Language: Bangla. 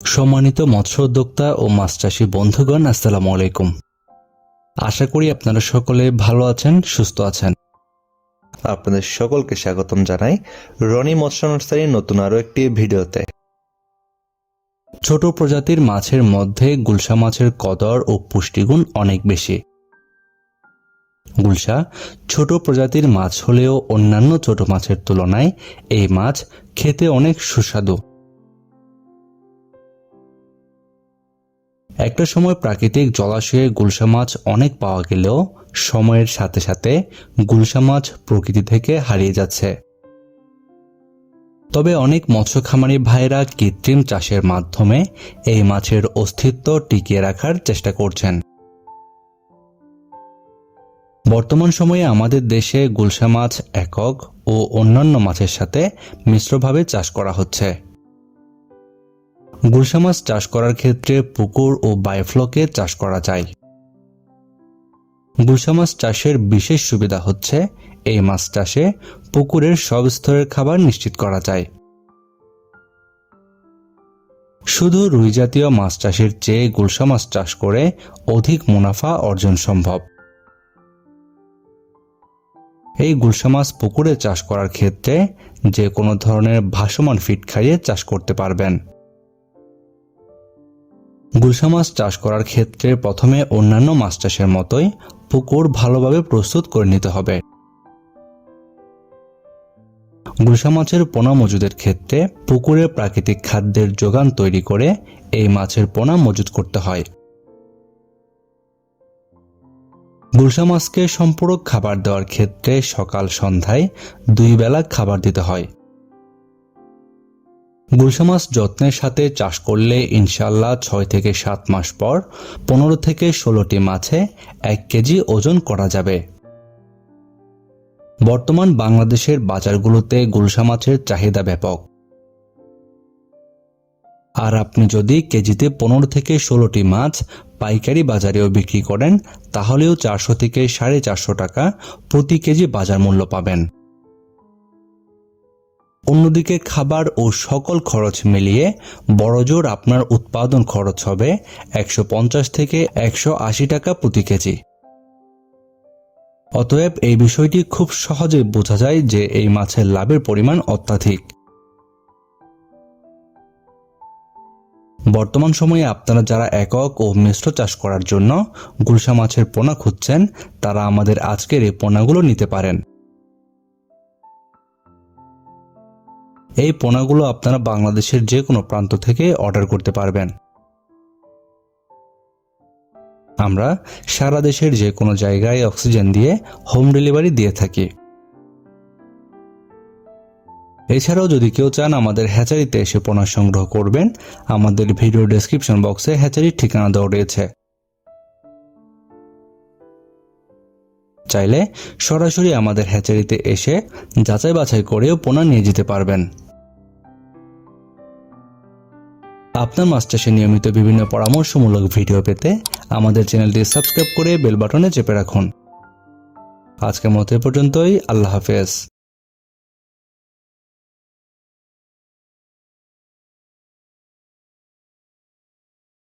সম্মানিত মৎস্য উদ্যোক্তা ও মাছ চাষী বন্ধুগণ, আসসালামু আলাইকুম। আশা করি আপনারা সকলে ভালো আছেন, সুস্থ আছেন। আপনাদের সকলকে স্বাগতম জানাই রনি মৎস্য নার্সারির নতুন আরও একটি ভিডিওতে। ছোট প্রজাতির মাছের মধ্যে গুলশা মাছের কদর ও পুষ্টিগুণ অনেক বেশি। গুলশা ছোট প্রজাতির মাছ হলেও অন্যান্য ছোট মাছের তুলনায় এই মাছ খেতে অনেক সুস্বাদু। একটা সময় প্রাকৃতিক জলাশয়ে গুলশা মাছ অনেক পাওয়া গেলেও সময়ের সাথে সাথে গুলশা মাছ প্রকৃতি থেকে হারিয়ে যাচ্ছে। তবে অনেক মৎস্য খামারি ভাইরা কৃত্রিম চাষের মাধ্যমে এই মাছের অস্তিত্ব টিকিয়ে রাখার চেষ্টা করছেন। বর্তমান সময়ে আমাদের দেশে গুলশা মাছ একক ও অন্যান্য মাছের সাথে মিশ্রভাবে চাষ করা হচ্ছে। গুলশা মাছ চাষ করার ক্ষেত্রে পুকুর ও বায়োফ্লকে চাষ করা যায়। গুলশা মাছ চাষের বিশেষ সুবিধা হচ্ছে, এই মাছ চাষে পুকুরের সব স্তরের খাবার নিশ্চিত করা যায়। শুধু রুই জাতীয় মাছ চাষের চেয়ে গুলশা মাছ চাষ করে অধিক মুনাফা অর্জন সম্ভব। এই গুলশা মাছ পুকুরে চাষ করার ক্ষেত্রে যে কোনো ধরনের ভাসমান ফিট খাইয়ে চাষ করতে পারবেন। গুলশা মাছ চাষ করার ক্ষেত্রে প্রথমে অন্যান্য মাছ চাষের মতোই পুকুর ভালোভাবে প্রস্তুত করে নিতে হবে। গুলশা মাছের পোনা মজুদের ক্ষেত্রে পুকুরে প্রাকৃতিক খাদ্যের যোগান তৈরি করে এই মাছের পোনা মজুদ করতে হয়। গুলশা মাছকে সম্পূরক খাবার দেওয়ার ক্ষেত্রে সকাল সন্ধ্যায় দুই বেলা খাবার দিতে হয়। গুলশা মাছ যত্নের সাথে চাষ করলে ইনশাল্লাহ ছয় থেকে সাত মাস পর পনেরো থেকে ষোলোটি মাছে এক কেজি ওজন করা যাবে। বর্তমান বাংলাদেশের বাজারগুলোতে গুলশা মাছের চাহিদা ব্যাপক। আর আপনি যদি কেজিতে পনেরো থেকে ষোলোটি মাছ পাইকারি বাজারেও বিক্রি করেন, তাহলেও চারশো থেকে সাড়ে চারশো টাকা প্রতি কেজি বাজার মূল্য পাবেন। অন্যদিকে খাবার ও সকল খরচ মিলিয়ে বড়জোর আপনার উৎপাদন খরচ হবে একশো পঞ্চাশ থেকে একশো আশি টাকা প্রতি কেজি। অতএব এই বিষয়টি খুব সহজে বোঝা যায় যে এই মাছের লাভের পরিমাণ অত্যাধিক। বর্তমান সময়ে আপনারা যারা একক ও মিশ্র চাষ করার জন্য গুলশা মাছের পোনা খুঁজছেন, তারা আমাদের আজকের এই পোনাগুলো নিতে পারেন। এই পোনাগুলো আপনারা বাংলাদেশের যে কোনো প্রান্ত থেকে অর্ডার করতে পারবেন। আমরা সারা দেশের যে কোনো জায়গায় অক্সিজেন দিয়ে হোম ডেলিভারি দিয়ে থাকি। এছাড়াও যদি কেউ চান আমাদের হ্যাচারিতে এসে পোনা সংগ্রহ করবেন, আমাদের ভিডিও ডেসক্রিপশন বক্সে হ্যাচারির ঠিকানা দেওয়া রয়েছে। চাইলে সরাসরি আমাদের হ্যাচারিতে এসে যাচাই বাছাই করেও পোনা নিয়ে যেতে পারবেন। আপনার চাষে নিয়মিত বিভিন্ন পরামর্শমূলক ভিডিও পেতে আমাদের চ্যানেলটি সাবস্ক্রাইব করে বেল বাটনে চেপে রাখুন। আজকের মতো পর্যন্তই। আল্লাহ হাফেজ।